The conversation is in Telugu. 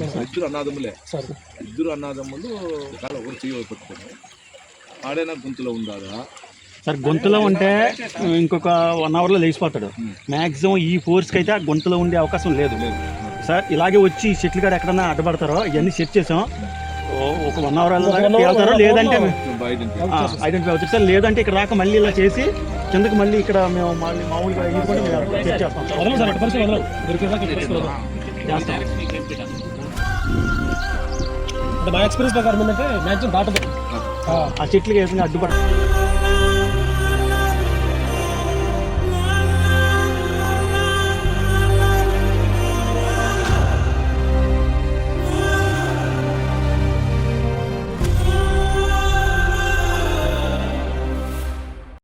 అన్నదమ్ములే సార్. ఇద్దరు అన్నదమ్ములు కాళ్ళ ఒకరు చెయ్యి పట్టుకుని ఆడైనా గుంతలో ఉండాలా? సార్ గొంతులో ఉంటే ఇంకొక వన్ అవర్లో లేచిపోతాడు. మ్యాక్సిమం ఈ ఫోర్స్కి అయితే ఆ గొంతులో ఉండే అవకాశం లేదు. లేదు. సార్ ఇలాగే వచ్చి ఈ చెట్లు కాడ ఎక్కడన్నా అడ్డపడతారో ఇవన్నీ సెట్ చేసాం. ఓ- ఒక వన్ అవర్ వెళ్తారో లేదంటే ఐడెంటిఫై అవుతుంది సార్ లేదంటే ఇక్కడ రాక మళ్ళీ ఇలా చేసి కిందకి మళ్ళీ ఇక్కడ మేము మళ్ళీ మామూలుగా ఇది కూడా చేస్తాం. సార్. అంటే మా ఎక్స్పీరియన్స్ ప్రకారం ఏంటంటే మ్యాక్సిమం దాటదు ఆ. చెట్లకి ఏదైనా అడ్డుపడ